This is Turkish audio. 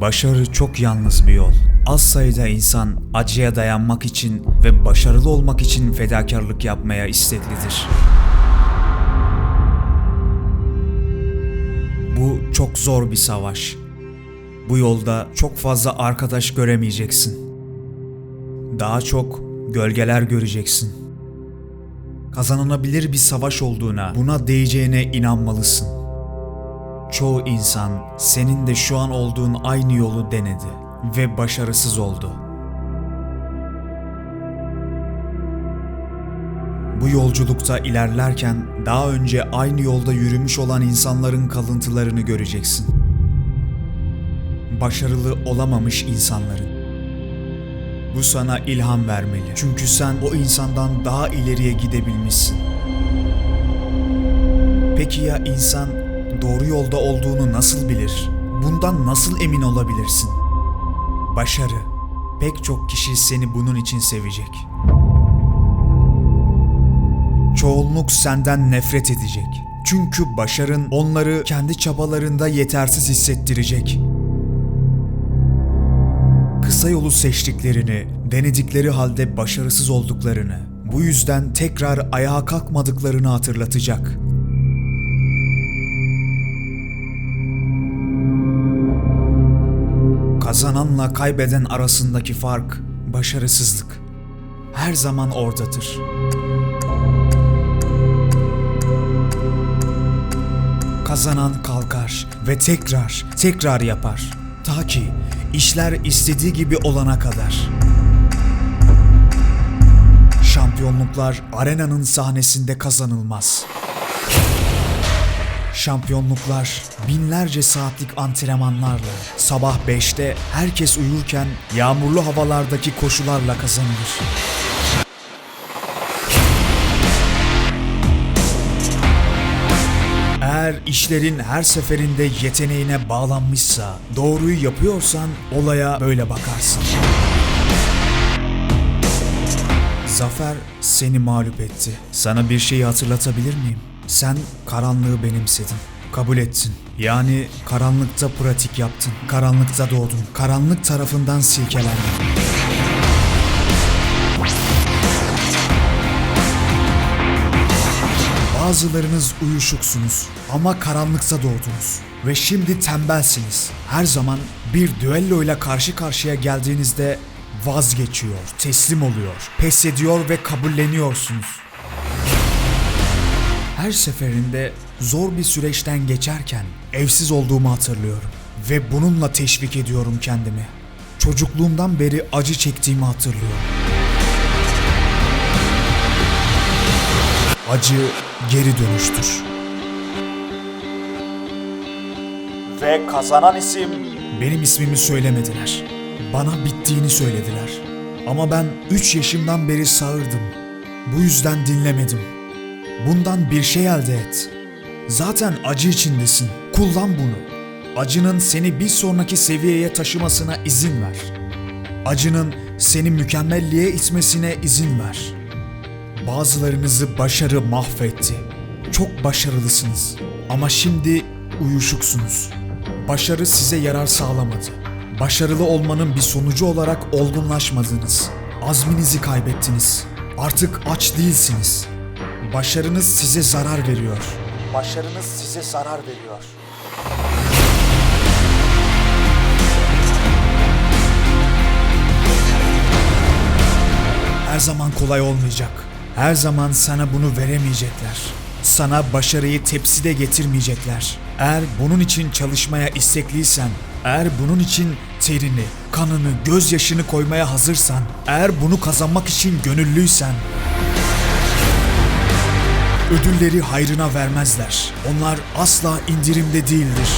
Başarı çok yalnız bir yol. Az sayıda insan acıya dayanmak için ve başarılı olmak için fedakarlık yapmaya isteklidir. Bu çok zor bir savaş. Bu yolda çok fazla arkadaş göremeyeceksin. Daha çok gölgeler göreceksin. Kazanılabilir bir savaş olduğuna, buna değeceğine inanmalısın. Çoğu insan senin de şu an olduğun aynı yolu denedi ve başarısız oldu. Bu yolculukta ilerlerken daha önce aynı yolda yürümüş olan insanların kalıntılarını göreceksin. Başarılı olamamış insanların. Bu sana ilham vermeli. Çünkü sen o insandan daha ileriye gidebilmişsin. Peki ya insan doğru yolda olduğunu nasıl bilir? Bundan nasıl emin olabilirsin? Başarı. Pek çok kişi seni bunun için sevecek. Çoğunluk senden nefret edecek. Çünkü başarın onları kendi çabalarında yetersiz hissettirecek. Kısa yolu seçtiklerini, denedikleri halde başarısız olduklarını, bu yüzden tekrar ayağa kalkmadıklarını hatırlatacak. Kazananla kaybeden arasındaki fark başarısızlık. Her zaman oradadır. Kazanan kalkar ve tekrar, tekrar yapar. Ta ki işler istediği gibi olana kadar. Şampiyonluklar arenanın sahnesinde kazanılmaz. Şampiyonluklar binlerce saatlik antrenmanlarla, sabah 5'te herkes uyurken yağmurlu havalardaki koşularla kazanılır. Eğer işlerin her seferinde yeteneğine bağlanmışsa, doğruyu yapıyorsan olaya böyle bakarsın. Zafer seni mağlup etti. Sana bir şeyi hatırlatabilir miyim? Sen karanlığı benimsedin. Kabul ettin. Yani karanlıkta pratik yaptın. Karanlıkta doğdun. Karanlık tarafından silkelendin. Bazılarınız uyuşuksunuz ama karanlıkta doğdunuz ve şimdi tembelsiniz. Her zaman bir düelloyla karşı karşıya geldiğinizde vazgeçiyor, teslim oluyor, pes ediyor ve kabulleniyorsunuz. Her seferinde zor bir süreçten geçerken evsiz olduğumu hatırlıyorum ve bununla teşvik ediyorum kendimi. Çocukluğumdan beri acı çektiğimi hatırlıyorum. Acı geri dönüştür. Ve kazanan isim... Benim ismimi söylemediler. Bana bittiğini söylediler. Ama ben 3 yaşımdan beri sağırdım. Bu yüzden dinlemedim. Bundan bir şey elde et. Zaten acı içindesin. Kullan bunu. Acının seni bir sonraki seviyeye taşımasına izin ver. Acının seni mükemmelliğe itmesine izin ver. Bazılarınızı başarı mahvetti. Çok başarılısınız ama şimdi uyuşuksunuz. Başarı size yarar sağlamadı. Başarılı olmanın bir sonucu olarak olgunlaşmadınız. Azminizi kaybettiniz. Artık aç değilsiniz. Başarınız size zarar veriyor. Başarınız size zarar veriyor. Her zaman kolay olmayacak. Her zaman sana bunu veremeyecekler. Sana başarıyı tepside getirmeyecekler. Eğer bunun için çalışmaya istekliysen, eğer bunun için terini, kanını, gözyaşını koymaya hazırsan, eğer bunu kazanmak için gönüllüysen, ödülleri hayrına vermezler. Onlar asla indirimde değildir.